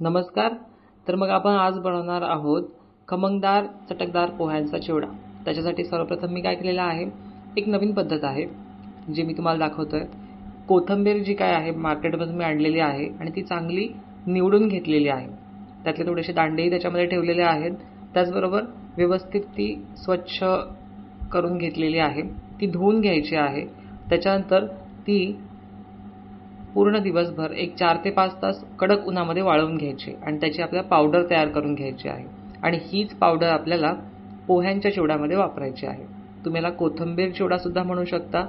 नमस्कार. तर मग आपण आज बनवणार आहोत खमंगदार चटकदार पोह्यांचा चिवडा. त्याच्यासाठी सर्वप्रथम मी काय केलेलं आहे? एक नवीन पद्धत आहे जी मी तुम्हाला दाखवतो आहे कोथिंबीर जी काय आहे मार्केटमधून मी आणलेली आहे आणि ती चांगली निवडून घेतलेली आहे. त्यातले थोडेसे दांडेही त्याच्यामध्ये ठेवलेले आहेत. त्याचबरोबर व्यवस्थित ती स्वच्छ करून घेतलेली आहे. ती धुवून घ्यायची आहे. त्याच्यानंतर ती पूर्ण दिवसभर एक चार ते पाच तास कडक उन्हामध्ये वाळवून घ्यायची आणि त्याची आपल्याला पावडर तयार करून घ्यायची आहे. आणि हीच पावडर आपल्याला पोह्यांच्या चिवड्यामध्ये वापरायची आहे. तुम्ही याला कोथिंबीर चिवडासुद्धा म्हणू शकता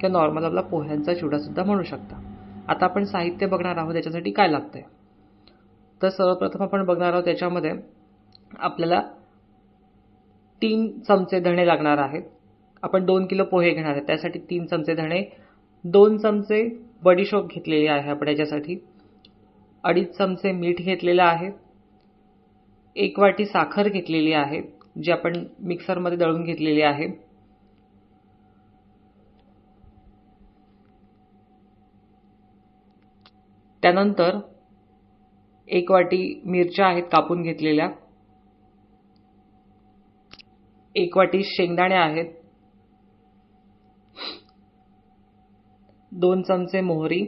किंवा नॉर्मल आपला पोह्यांचा चिवडासुद्धा म्हणू शकता. आता आपण साहित्य बघणार आहोत त्याच्यासाठी काय लागतं आहे तर सर्वप्रथम आपण बघणार आहोत त्याच्यामध्ये आपल्याला तीन चमचे धणे लागणार आहेत. आपण दोन किलो पोहे घेणार आहेत. त्यासाठी तीन चमचे धणे दोन चमचे बडीशोप घेतलेली आहे आपण याच्यासाठी. अडीच चमचे मीठ घेतलेलं आहे. एक वाटी साखर घेतलेली आहे जी आपण मिक्सरमध्ये दळून घेतलेली आहे. त्यानंतर एक वाटी मिरच्या आहेत कापून घेतलेल्या. एक वाटी शेंगदाणे आहेत. दोन चमचे मोहरी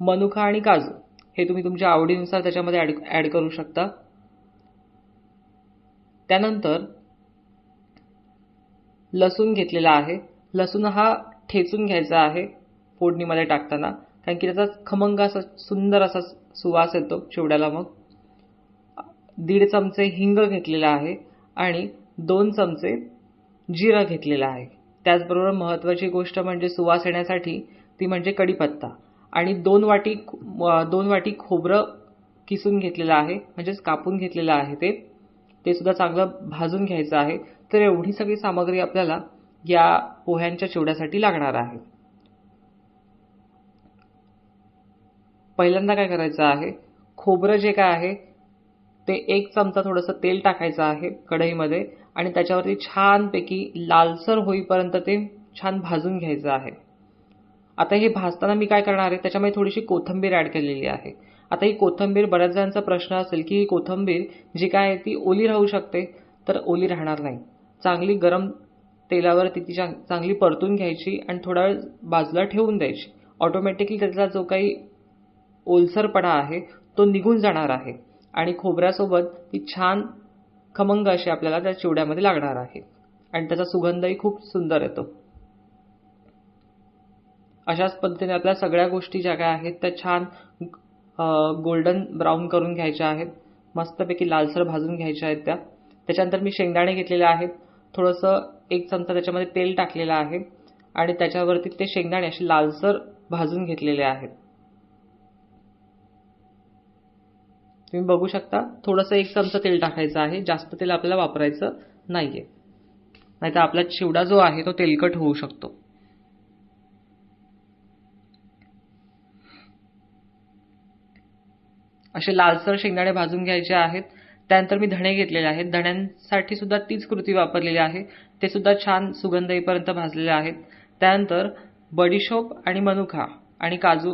मनुका आणि काजू. हे तुम्ही तुमच्या आवडीनुसार त्याच्यामध्ये ॲड ॲड करू शकता. त्यानंतर लसूण घेतलेला आहे. लसूण हा ठेचून घ्यायचा आहे फोडणीमध्ये टाकताना कारण की त्याचा खमंग असा सुंदर असा सुवास येतो चिवड्याला मग. दीड चमचे हिंग घेतलेला आहे आणि दोन चमचे जिरं घेतलेलं आहे. त्याचबरोबर महत्त्वाची गोष्ट म्हणजे सुवास येण्यासाठी ती म्हणजे कढीपत्ता. आणि दोन वाटी दोन वाटी खोबरं किसून घेतलेलं आहे म्हणजेच कापून घेतलेलं आहे ते. ते सुद्धा चांगलं भाजून घ्यायचं आहे. तर एवढी सगळी सामग्री आपल्याला या पोह्यांच्या चिवड्यासाठी लागणार आहे. पहिल्यांदा काय करायचं आहे खोबरं जे काय आहे ते एक चमचा थोडंसं तेल टाकायचं आहे कढईमध्ये आणि त्याच्यावरती छानपैकी लालसर होईपर्यंत ते छान भाजून घ्यायचं आहे. आता हे भाजताना मी काय करणार आहे? त्याच्यामध्ये थोडीशी कोथंबीर ॲड केलेली आहे. आता ही कोथंबीर बऱ्याच जणांचा प्रश्न असेल की ही कोथंबीर जी काय आहे ती ओली राहू शकते? तर ओली राहणार नाही. चांगली गरम तेलावर ती ती चांगली परतून घ्यायची आणि थोडा वेळ बाजूला ठेवून द्यायची. ऑटोमॅटिकली त्याचा जो काही ओलसरपणा आहे तो निघून जाणार आहे. आणि खोबऱ्यासोबत ती छान खमंग अशी आपल्याला त्या चिवड्यामध्ये लागणार आहे. आणि त्याचा सुगंधही खूप सुंदर येतो. अशाच पद्धतीने आपल्या सगळ्या गोष्टी ज्या काय आहेत त्या छान गोल्डन ब्राऊन करून घ्यायच्या आहेत. मस्तपैकी लालसर भाजून घ्यायच्या आहेत त्या. त्याच्यानंतर मी शेंगदाणे घेतलेले आहेत. थोडंसं एक चमचा त्याच्यामध्ये तेल टाकलेलं आहे आणि त्याच्यावरती ते शेंगदाणे असे लालसर भाजून घेतलेले आहेत. तुम्ही बघू शकता थोडंसं एक चमचा तेल टाकायचं आहे. जास्त तेल आपल्याला वापरायचं नाही आहे नाहीतर आपला चिवडा जो आहे तो तेलकट होऊ शकतो. असे लालसर शेंगदाणे भाजून घ्यायचे आहेत. त्यानंतर मी धणे घेतलेले आहेत. धण्यांसाठी सुद्धा तीच कृती वापरलेली आहे. ते सुद्धा छान सुगंध येईपर्यंत भाजलेले आहेत. त्यानंतर बडीशोप आणि मनुका आणि काजू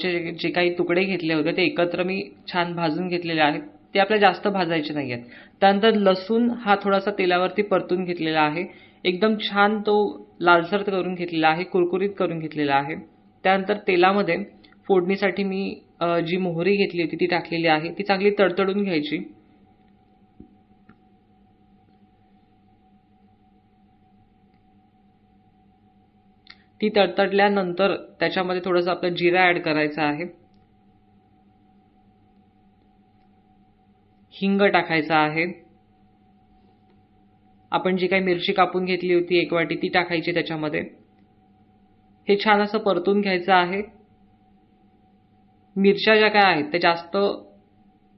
चे जे काही तुकडे घेतले होते ते एकत्र मी छान भाजून घेतलेले आहेत. ते आपल्या जास्त भाजायचे नाही आहेत त्यानंतर लसूण हा थोडासा तेलावरती परतून घेतलेला आहे. एकदम छान तो लालसर करून घेतलेला आहे कुरकुरीत करून घेतलेला आहे. त्यानंतर तेलामध्ये फोडणीसाठी मी जी मोहरी घेतली होती ती टाकलेली आहे. ती चांगली तडतडून घ्यायची. ती तडतडल्यानंतर त्याच्यामध्ये थोडंसं आपलं जिरा ॲड करायचं आहे. हिंग टाकायचं आहे. आपण जी काही मिरची कापून घेतली होती एक वाटी ती टाकायची त्याच्यामध्ये. हे छान असं परतून घ्यायचं आहे. मिरच्या ज्या काय आहेत त्या जास्त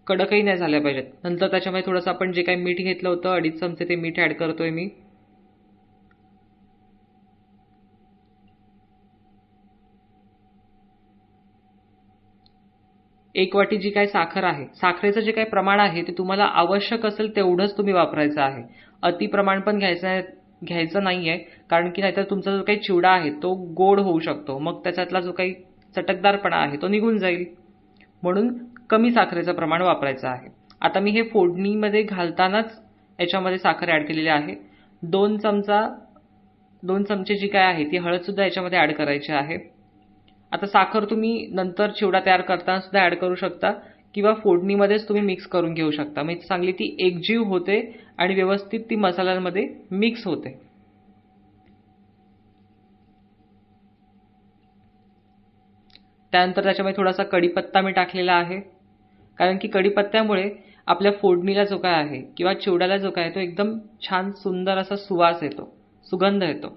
कडकही नाही झाल्या पाहिजेत. नंतर त्याच्यामध्ये थोडंसं आपण जे काही मीठ घेतलं होतं अडीच चमचे ते मीठ ॲड करतोय मी. एक वाटी जी काय साखर आहे साखरेचं जे काही प्रमाण आहे ते तुम्हाला आवश्यक असेल तेवढंच तुम्ही वापरायचं आहे. अति प्रमाण पण घ्यायचं घ्यायचं नाही आहे कारण की नाहीतर तुमचा जो काही चिवडा आहे तो गोड होऊ शकतो. मग त्याच्यातला जो काही चटकदारपणा आहे तो निघून जाईल. म्हणून कमी साखरेचं प्रमाण वापरायचं आहे. आता मी हे फोडणीमध्ये घालतानाच याच्यामध्ये साखर ॲड केलेली आहे. दोन चमचा दोन चमचे जी काय आहे ती हळदसुद्धा याच्यामध्ये ॲड करायची आहे. आता साखर तुम्ही नंतर चिवडा तयार करताना सुद्धा ॲड करू शकता किंवा फोडणीमध्येच तुम्ही मिक्स करून घेऊ शकता. म्हणजे चांगली ती एकजीव होते आणि व्यवस्थित ती मसाल्यांमध्ये मिक्स होते. त्यानंतर त्याच्यामध्ये थोडासा कढीपत्ता मी टाकलेला आहे. कारण की कढीपत्त्यामुळे आपल्या फोडणीला जो काय आहे किंवा चिवड्याला जो काय आहे तो एकदम छान सुंदर असा सुवास येतो सुगंध येतो.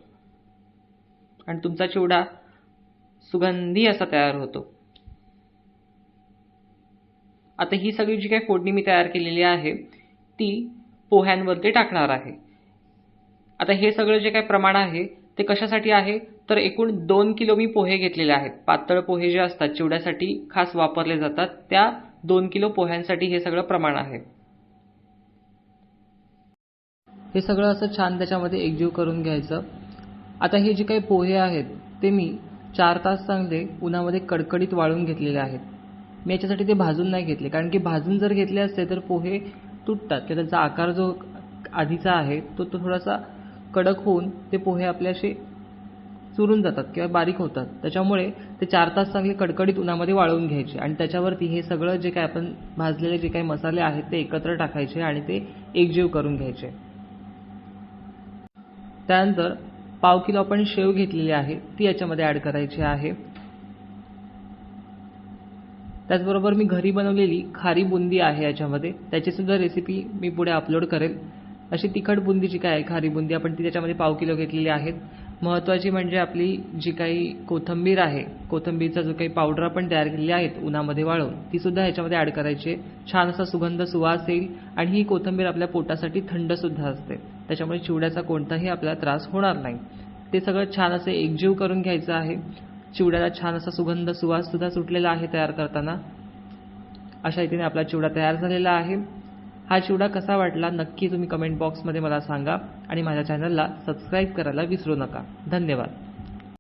आणि तुमचा चिवडा सुगंधी असा तयार होतो. आता ही सगळी जी काही फोडणी मी तयार केलेली आहे ती पोह्यांवरती टाकणार आहे. आता हे सगळं जे काही प्रमाण आहे ते कशासाठी आहे? तर एकूण दोन किलो मी पोहे घेतलेले आहेत. पातळ पोहे जे असतात चिवड्यासाठी खास वापरले जातात. त्या दोन किलो पोह्यांसाठी हे सगळं प्रमाण आहे. हे सगळं असं छान त्याच्यामध्ये एकजीव करून घ्यायचं. आता हे जे काही पोहे आहेत ते मी चार तास चांगले उन्हामध्ये कडकडीत वाळून घेतलेले आहेत. मी याच्यासाठी ते भाजून नाही घेतले. कारण की भाजून जर घेतले असते तर पोहे तुटतात. किंवा त्याचा आकार जो आधीचा आहे तो तो थोडासा कडक होऊन ते पोहे आपले असे चुरून जातात किंवा बारीक होतात. त्याच्यामुळे ते चार तास चांगले कडकडीत उन्हामध्ये वाळवून घ्यायचे आणि त्याच्यावरती हे सगळं जे काय आपण भाजलेले जे काही मसाले आहेत ते एकत्र टाकायचे आणि ते एकजीव करून घ्यायचे. त्यानंतर पाव किलो आपण शेव घेतलेली आहे ती याच्यामध्ये ॲड करायची आहे. त्याचबरोबर मी घरी बनवलेली खारी बुंदी आहे याच्यामध्ये त्याचीसुद्धा रेसिपी मी पुढे अपलोड करेल. अशी तिखट बुंदी जी काय आहे खारी बुंदी आपण ती त्याच्यामध्ये पाव किलो घेतलेली आहेत. महत्त्वाची म्हणजे आपली जी काही कोथंबीर आहे कोथंबीरचा जो काही पावडर आपण तयार केलेली आहेत उन्हामध्ये वाळवून तीसुद्धा ह्याच्यामध्ये ॲड करायची. छान असा सुगंध सुवास येईल आणि ही कोथंबीर आपल्या पोटासाठी थंडसुद्धा असते. त्याच्यामुळे चिवड्याचा कोणताही आपल्याला त्रास होणार नाही. ते सगळं छान असे एकजीव करून घ्यायचं आहे. चिवड्याला छान असा सुगंध सुवाससुद्धा सुटलेला आहे तयार करताना. अशा रीतीने आपला चिवडा तयार झालेला आहे. हा चिवडा कसा वाटला नक्की तुम्ही कमेंट बॉक्समध्ये मला सांगा आणि माझ्या चॅनलला सबस्क्राईब करायला विसरू नका. धन्यवाद.